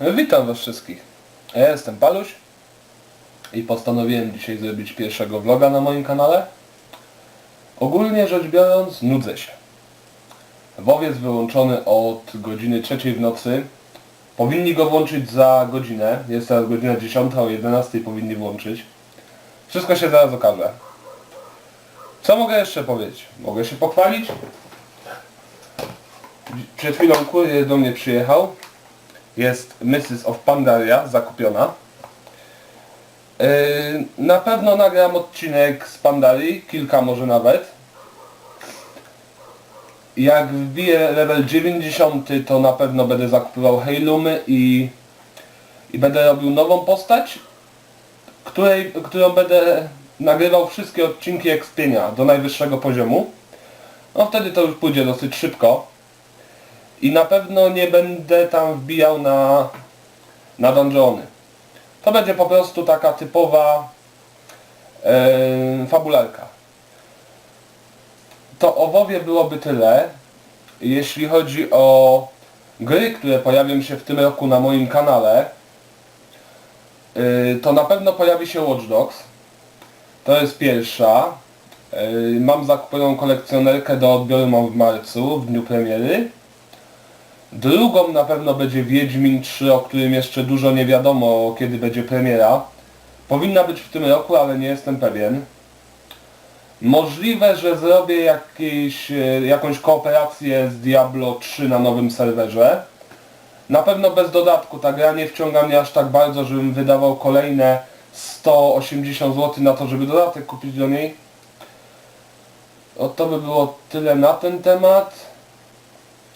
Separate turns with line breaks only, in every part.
Witam Was wszystkich. Ja jestem Paluś i postanowiłem dzisiaj zrobić pierwszego vloga na moim kanale. Ogólnie rzecz biorąc, nudzę się. WoW jest wyłączony od godziny trzeciej w nocy. Powinni go włączyć za godzinę. Jest teraz godzina 10, o 11 powinni włączyć. Wszystko się zaraz okaże. Co mogę jeszcze powiedzieć? Mogę się pochwalić? Przed chwilą kurier do mnie przyjechał jest Mrs. of Pandaria zakupiona. Yy, na pewno nagram odcinek z Pandarii, kilka może nawet. Jak wbiję level 90 to na pewno będę zakupywał Heilumy i, i będę robił nową postać, której, którą będę nagrywał wszystkie odcinki ekspienia do najwyższego poziomu. No wtedy to już pójdzie dosyć szybko. I na pewno nie będę tam wbijał na, na dungeony. To będzie po prostu taka typowa e, fabularka. To o WoWie byłoby tyle. Jeśli chodzi o gry, które pojawią się w tym roku na moim kanale, e, to na pewno pojawi się Watch Dogs. To jest pierwsza. E, Mam zakupioną kolekcjonerkę do odbioru mam w marcu, w dniu premiery. Drugą na pewno będzie Wiedźmin 3, o którym jeszcze dużo nie wiadomo kiedy będzie premiera. Powinna być w tym roku, ale nie jestem pewien. Możliwe, że zrobię jakieś, e, jakąś kooperację z Diablo 3 na nowym serwerze. Na pewno bez dodatku, ta gra nie wciąga mnie aż tak bardzo, żebym wydawał kolejne 180 zł na to, żeby dodatek kupić do niej. O to by było tyle na ten temat.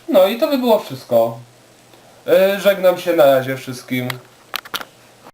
No i to by było wszystko. Yy, Żegnam się na razie wszystkim.